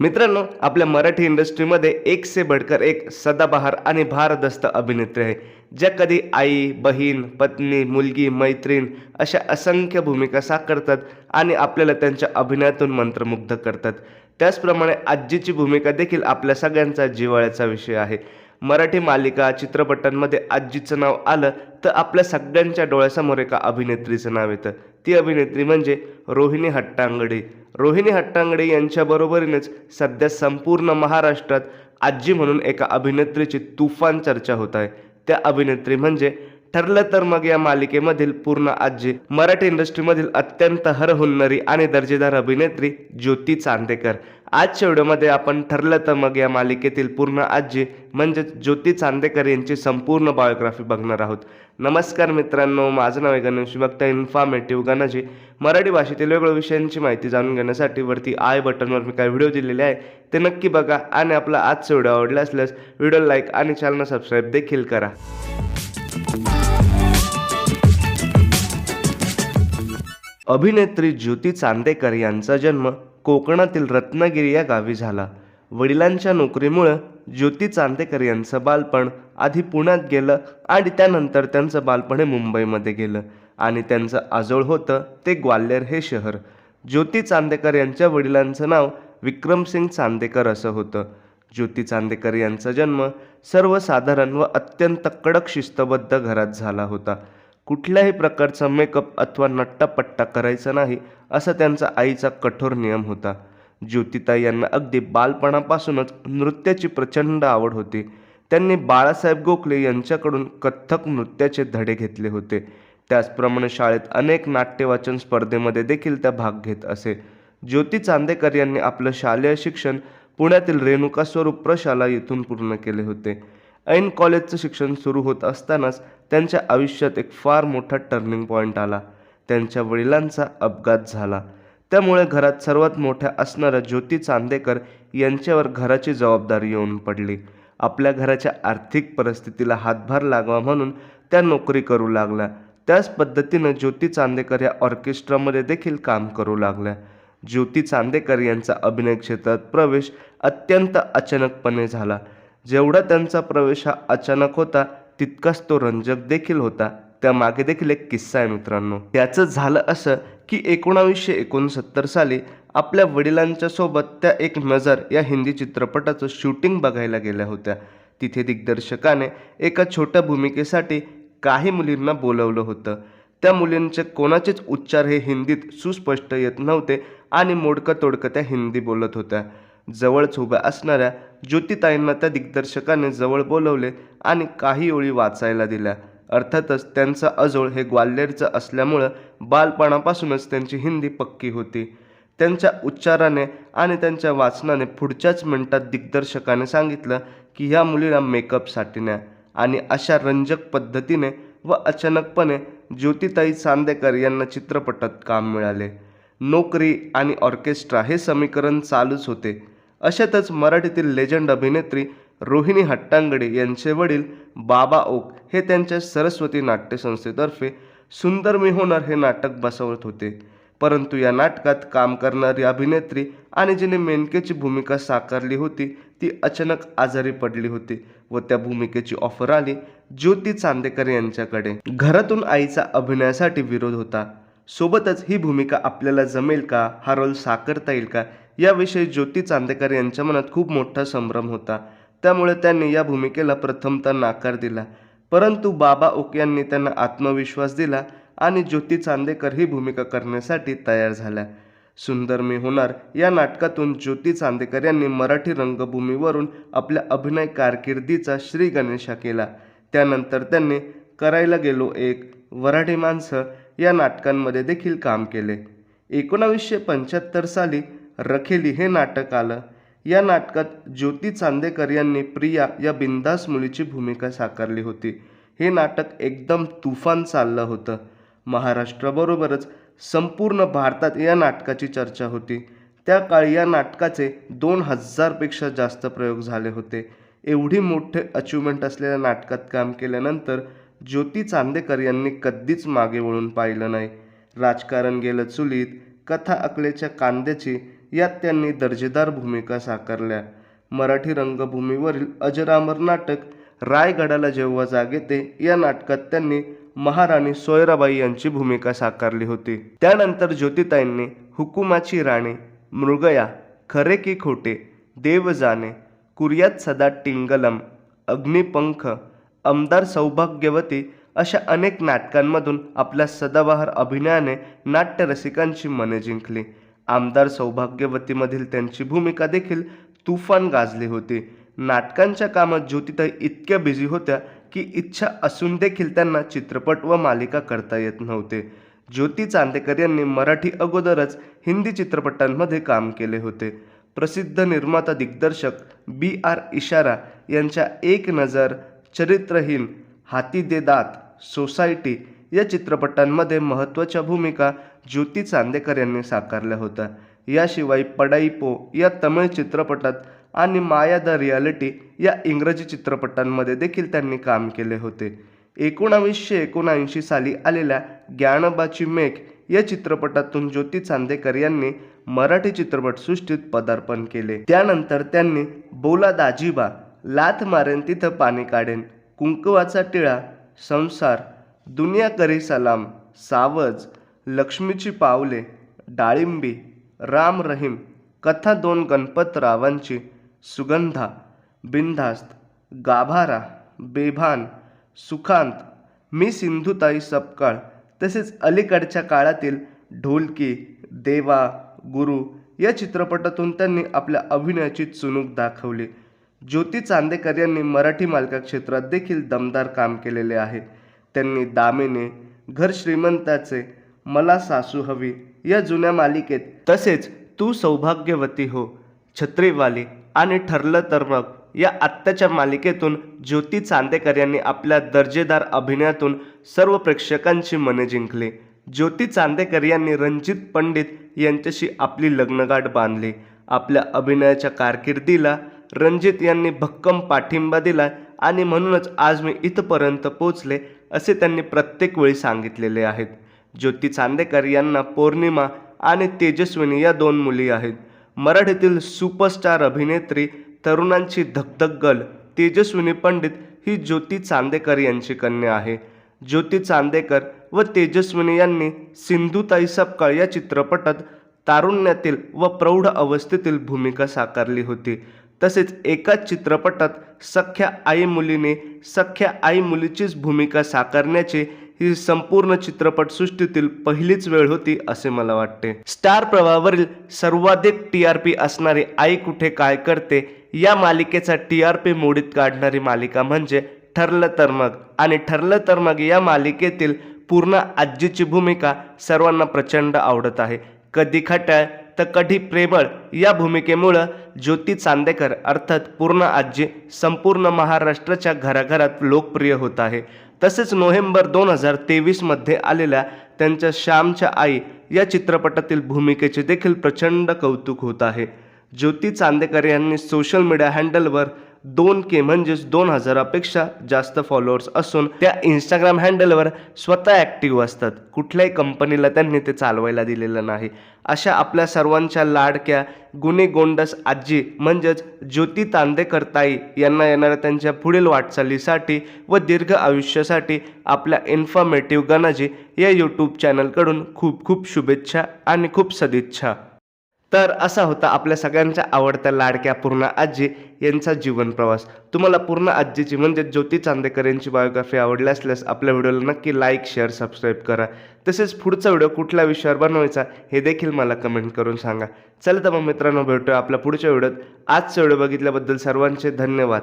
मित्रांनो आपल्या मराठी इंडस्ट्रीमध्ये एक से बडकर एक सदाबहार आणि भारदस्त अभिनेत्री आहे ज्या कधी आई बहीण पत्नी मुलगी मैत्रीण अशा असंख्य भूमिका साकारतात आणि आपल्याला त्यांच्या अभिनयातून मंत्रमुग्ध करतात. त्याचप्रमाणे आजीची भूमिका देखील आपल्या सगळ्यांचा जिव्हाळ्याचा विषय आहे. मराठी मालिका चित्रपटांमध्ये आजीचं नाव आलं तर आपल्या सगळ्यांच्या डोळ्यासमोर एका अभिनेत्रीचं नाव येतं. ती अभिनेत्री म्हणजे रोहिणी हट्टांगडी. रोहिणी हट्टांगडी यांच्याबरोबरीनेच सध्या संपूर्ण महाराष्ट्रात आजी म्हणून एका अभिनेत्रीची तुफान चर्चा होत आहे. त्या अभिनेत्री म्हणजे ठरलं तर मग या मालिकेमधील पूर्ण आजी मराठी इंडस्ट्रीमधील अत्यंत हरहुन्नरी आणि दर्जेदार अभिनेत्री ज्योती चांदेकर. आजच्या व्हिडिओमध्ये आपण ठरलं तर मग या मालिकेतील पूर्ण आजी म्हणजेच ज्योती चांदेकर यांची संपूर्ण बायोग्राफी बघणार आहोत. नमस्कार मित्रांनो माझं नाव आहे गणेश. बघता इन्फॉर्मेटिव्ह गणाजी. मराठी भाषेतील वेगवेगळ्या विषयांची माहिती जाणून घेण्यासाठी वरती आय बटनवर मी काही व्हिडिओ दिलेले आहे ते नक्की बघा आणि आपला आजचा व्हिडिओ आवडला असल्यास व्हिडिओ लाईक आणि चॅनल सबस्क्राईब देखील करा. अभिनेत्री ज्योती चांदेकर यांचा जन्म कोकणातील रत्नागिरी या गावी झाला. वडिलांच्या नोकरीमुळं ज्योती चांदेकर यांचं बालपण आधी पुण्यात गेलं आणि त्यानंतर त्यांचं बालपण हे मुंबईमध्ये गेलं. आणि त्यांचं आजोळ होतं ते ग्वाल्हेर हे शहर. ज्योती चांदेकर यांच्या वडिलांचं नाव विक्रमसिंग चांदेकर असं होतं. ज्योती चांदेकर यांचा जन्म सर्वसाधारण व अत्यंत कडक शिस्तबद्ध घरात झाला होता. कुठल्याही प्रकारचा मेकअप अथवा नट्टापट्टा करायचा नाही असा त्यांचा आईचा कठोर नियम होता. ज्योतिता यांना अगदी बालपणापासूनच नृत्याची प्रचंड आवड होती. त्यांनी बाळासाहेब गोखले यांच्याकडून कथ्थक नृत्याचे धडे घेतले होते. त्याचप्रमाणे शाळेत अनेक नाट्यवाचन स्पर्धेमध्ये देखील त्या भाग घेत असे. ज्योती चांदेकर यांनी आपलं शालेय शिक्षण पुण्यातील रेणुका स्वरूप प्रशाला येथून पूर्ण केले होते. ऐन कॉलेजचं शिक्षण सुरू होत असतानाच त्यांच्या आयुष्यात एक फार मोठा टर्निंग पॉईंट आला. त्यांच्या वडिलांचा अपघात झाला. त्यामुळे घरात सर्वात मोठ्या असणाऱ्या ज्योती चांदेकर यांच्यावर घराची जबाबदारी येऊन पडली. आपल्या घराच्या आर्थिक परिस्थितीला हातभार लागावा म्हणून त्या नोकरी करू लागल्या. त्याच पद्धतीनं ज्योती चांदेकर या ऑर्केस्ट्रामध्ये देखील काम करू लागल्या. ज्योती चांदेकर यांचा अभिनय क्षेत्रात प्रवेश अत्यंत अचानकपणे झाला. जेवढा त्यांचा प्रवेश हा अचानक होता तितकाच तो रंजक देखील होता. त्यामागे देखील एक किस्सा आहे मित्रांनो. त्याचं झालं असं की एकोणावीसशे एकोणसत्तर साली आपल्या वडिलांच्या सोबत त्या एक नजर या हिंदी चित्रपटाचं शूटिंग बघायला गेल्या होत्या. तिथे दिग्दर्शकाने एका छोट्या भूमिकेसाठी काही मुलींना बोलवलं होतं. त्या मुलींचे कोणाचेच उच्चार हे हिंदीत सुस्पष्ट येत नव्हते आणि मोडकं तोडकं त्या हिंदी बोलत होत्या. जवळच उभ्या असणाऱ्या ज्योतिताईंना त्या दिग्दर्शकाने जवळ बोलवले आणि काही ओळी वाचायला दिल्या. अर्थातच त्यांचा अजोळ हे ग्वाल्हेरचं असल्यामुळं बालपणापासूनच त्यांची हिंदी पक्की होती. त्यांच्या उच्चाराने आणि त्यांच्या वाचनाने पुढच्याच मिनिटात दिग्दर्शकाने सांगितलं की ह्या मुलीला मेकअपसाठी न्या. आणि अशा रंजक पद्धतीने व अचानकपणे ज्योतिताई चांदेकर यांना चित्रपटात काम मिळाले. नोकरी आणि ऑर्केस्ट्रा हे समीकरण चालूच होते. अशातच मराठीतील लेजंड अभिनेत्री रोहिणी हट्टांगडे यांचे वडील बाबा ओक हे त्यांच्या सरस्वती नाट्यसंस्थेतर्फे सुंदर मी होणार हे नाटक बसवत होते. परंतु या नाटकात काम करणारी अभिनेत्री आणि जिने मेनकेची भूमिका साकारली होती ती अचानक आजारी पडली होती व त्या भूमिकेची ऑफर आली ज्योती चांदेकर यांच्याकडे. घरातून आईचा अभिनयासाठी विरोध होता. सोबतच ही भूमिका आपल्याला जमेल का हा रोल साकारता येईल का याविषयी ज्योती चांदेकर यांच्या मनात खूप मोठा संभ्रम होता. त्यामुळे त्यांनी या भूमिकेला प्रथमतः नाकार दिला. परंतु बाबा ओक यांनी त्यांना आत्मविश्वास दिला आणि ज्योती चांदेकर ही भूमिका करण्यासाठी तयार झाल्या. सुंदर मी होणार या नाटकातून ज्योती चांदेकर यांनी मराठी रंगभूमीवरून आपल्या अभिनय कारकिर्दीचा श्री गणेशा केला. त्यानंतर त्यांनी करायला गेलो एक वराठी माणसं या नाटकांमध्ये देखील काम केले. एकोणावीसशे पंच्याहत्तर साली रखेली हे नाटक आलं. या नाटकात ज्योती चांदेकर यांनी प्रिया या बिंदास मुलीची भूमिका साकारली होती. हे नाटक एकदम तुफान चाललं होतं. महाराष्ट्राबरोबरच संपूर्ण भारतात या नाटकाची चर्चा होती. त्या काळी या नाटकाचे दोन हजारपेक्षा जास्त प्रयोग झाले होते. एवढी मोठे अचिव्हमेंट असलेल्या नाटकात काम केल्यानंतर ज्योती चांदेकर यांनी कधीच मागे वळून पाहिलं नाही. राजकारण गेलं चुलीत कथा अकलेच्या कांद्याची यात त्यांनी दर्जेदार भूमिका साकारल्या. मराठी रंगभूमीवरील अजरामर नाटक रायगडाला जेव्हा जाग येते या नाटकात त्यांनी महाराणी सोयराबाई यांची भूमिका साकारली होती. त्यानंतर ज्योतिताईंनी हुकुमाची राणी मृगया खरे की खोटे देव जाणे कुर्यात सदा टिंगलम अग्निपंख आमदार सौभाग्यवती अशा अनेक नाटकांमधून आपल्या सदाबहार अभिनयाने नाट्यरसिकांची मने जिंकली. आमदार सौभाग्यवतीमधील त्यांची भूमिका देखील तुफान गाजली होती. नाटकांच्या कामात ज्योतिताई इतक्या बिझी होत्या की इच्छा असून देखील त्यांना चित्रपट व मालिका करता येत नव्हते. ज्योती चांदेकर यांनी मराठी अगोदरच हिंदी चित्रपटांमध्ये काम केले होते. प्रसिद्ध निर्माता दिग्दर्शक बी आर इशारा यांच्या एक नजर चरित्रहीन हाती दे दात सोसायटी या चित्रपटांमध्ये महत्त्वाच्या भूमिका ज्योती चांदेकर यांनी साकारल्या होत्या याशिवाय पडाईपो या तमिळ चित्रपटात आणि माया द रियालिटी या इंग्रजी चित्रपटांमध्ये देखील त्यांनी काम केले होते. एकोणावीसशे एकोणऐंशी साली आलेल्या ज्ञानबाची मेघ या चित्रपटातून ज्योती चांदेकर यांनी मराठी चित्रपटसृष्टीत पदार्पण केले. त्यानंतर त्यांनी बोला दाजीबा लाथ मारेन तिथं पाणी काढेन कुंकवाचा टिळा संसार दुनिया करी सलाम सावज लक्ष्मीची पावले डाळिंबी राम रहीम कथा दोन गणपतरावांची सुगंधा बिनधास्त गाभारा बेभान सुखांत मी सिंधुताई सपकाळ तसेच अलीकडच्या काळातील ढोलकी देवा गुरु या चित्रपटातून त्यांनी आपल्या अभिनयाची चुणूक दाखवली. ज्योती चांदेकर यांनी मराठी मालिका क्षेत्रात देखील दमदार काम केलेले आहे. त्यांनी दामिनी घर श्रीमंताचे मला सासू हवी. या जुन्या मालिकेत तसेच तू सौभाग्यवती हो. छत्रीवाली आणि ठरलं तर मग. या आत्ताच्या मालिकेतून ज्योती चांदेकर यांनी आपल्या दर्जेदार अभिनयातून सर्व प्रेक्षकांची मने जिंकली. ज्योती चांदेकर यांनी रणजित पंडित यांच्याशी आपली लग्नगाठ बांधली. आपल्या अभिनयाच्या कारकिर्दीला रणजित यांनी भक्कम पाठिंबा दिला आणि म्हणूनच आज मी इथपर्यंत पोचले असे त्यांनी प्रत्येक वेळी सांगितलेले आहेत. ज्योती चांदेकर यांना पौर्णिमा आणि तेजस्विनी या दोन मुली आहेत. मराठीतील सुपरस्टार अभिनेत्री तरुणांची धकधक गल तेजस्विनी पंडित ही ज्योती चांदेकर यांची कन्या आहे. ज्योती चांदेकर व तेजस्विनी यांनी सिंधुताई सपकाळ या चित्रपटात तारुण्यातील व प्रौढ अवस्थेतील भूमिका साकारली होती. तसेच एकाच चित्रपटात सख्या आई मुलीने सख्या आई मुलीचीच भूमिका साकारण्याची ही संपूर्ण चित्रपटसृष्टीतील पहिलीच वेळ होती असे मला वाटते. स्टार प्रवाहावरील सर्वाधिक टी आर पी असणारी आई कुठे काय करते या मालिकेचा टी आर पी मोडीत काढणारी मालिका म्हणजे ठरलं तर मग. आणि ठरलं तर मग या मालिकेतील पूर्ण आजीची भूमिका सर्वांना प्रचंड आवडत आहे. कधी खट्याळ तर कधी प्रेमळ या भूमिकेमुळं ज्योती चांदेकर अर्थात पूर्ण आजी संपूर्ण महाराष्ट्राच्या घराघरात लोकप्रिय होत आहे. तसेच नोव्हेंबर दोन हजार तेवीसमध्ये आलेल्या त्यांच्या श्यामच्या आई या चित्रपटातील भूमिकेचे देखील प्रचंड कौतुक होत आहे. ज्योती चांदेकर यांनी सोशल मीडिया हँडलवर दोन के म्हणजेच दोन हजारापेक्षा जास्त फॉलोअर्स असून त्या इंस्टाग्राम हँडलवर स्वतः ॲक्टिव्ह असतात. कुठल्याही कंपनीला त्यांनी ते चालवायला दिलेलं नाही. अशा आपल्या सर्वांच्या लाडक्या गुणी गोंडस आजी म्हणजेच ज्योती तांदेकरताई यांना येणाऱ्या त्यांच्या पुढील वाटचालीसाठी व दीर्घ आयुष्यासाठी आपल्या इन्फॉर्मेटिव्ह गणाजी या यूट्यूब चॅनलकडून खूप खूप शुभेच्छा आणि खूप सदिच्छा. तर असा होता आपल्या सगळ्यांच्या आवडत्या लाडक्या पूर्ण आजी यांचा जीवन प्रवास. तुम्हाला पूर्ण आजीची म्हणजे ज्योती चांदेकर यांची बायोग्राफी आवडली असल्यास आपल्या व्हिडिओला नक्की लाईक शेअर सबस्क्राईब करा. तसेच पुढचा व्हिडिओ कुठल्या विषयावर बनवायचा हे देखील मला कमेंट करून सांगा. चला तर मग मित्रांनो भेटूया आपल्या पुढच्या व्हिडिओत. आजचा व्हिडिओ बघितल्याबद्दल सर्वांचे धन्यवाद.